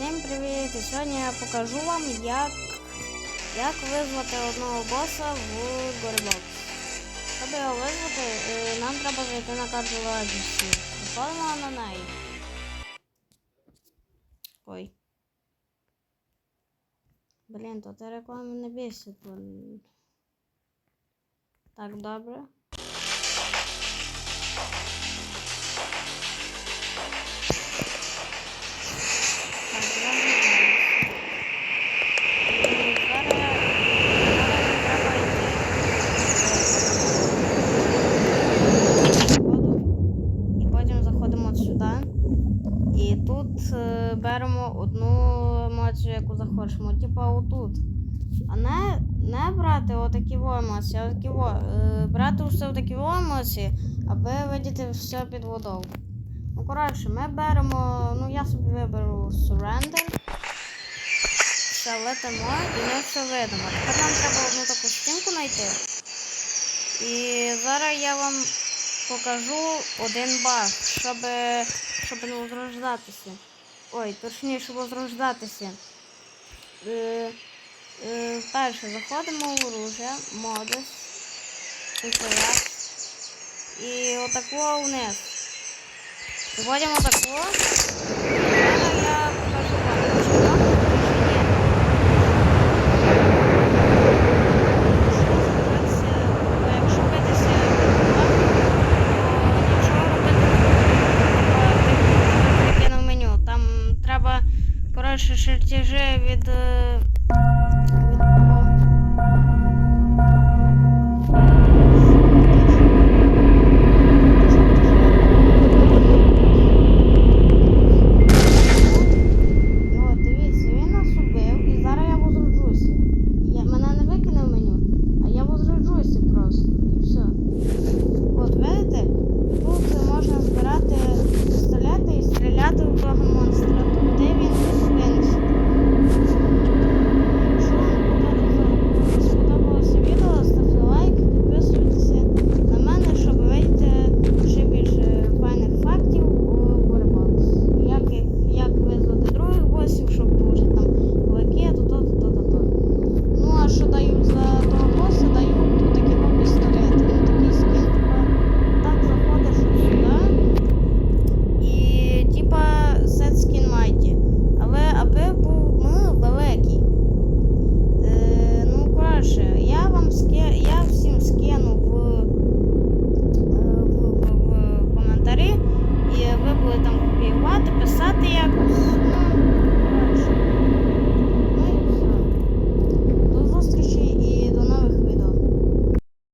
Всім привіт! І сьогодні я покажу вам, як, як визвати одного боса в Горібокс. Щоб його визвати, е, нам треба зайти на карту Ладісі. Заходимо на неї. Ой. Блін, то ти реклами не бісить. Так, добре. Беремо одну емоцію, яку захочемо, типа отут. А не, не брати отакі емоції, а такі е, брати все такі во емоції, аби видіти все під водою. Ну, коротше, ми беремо, ну я собі виберу surrender. Все летимо і ми все видимо. Тепер нам треба одну таку стінку знайти. І зараз я вам покажу один баг, щоб, щоб не возрождатися. Ой, точніше, возрождатися. Е, е, перше заходимо в оружие, модус, інтерес. І отако вниз. Вводимо тако. Чертежі від, е, читати, писати як.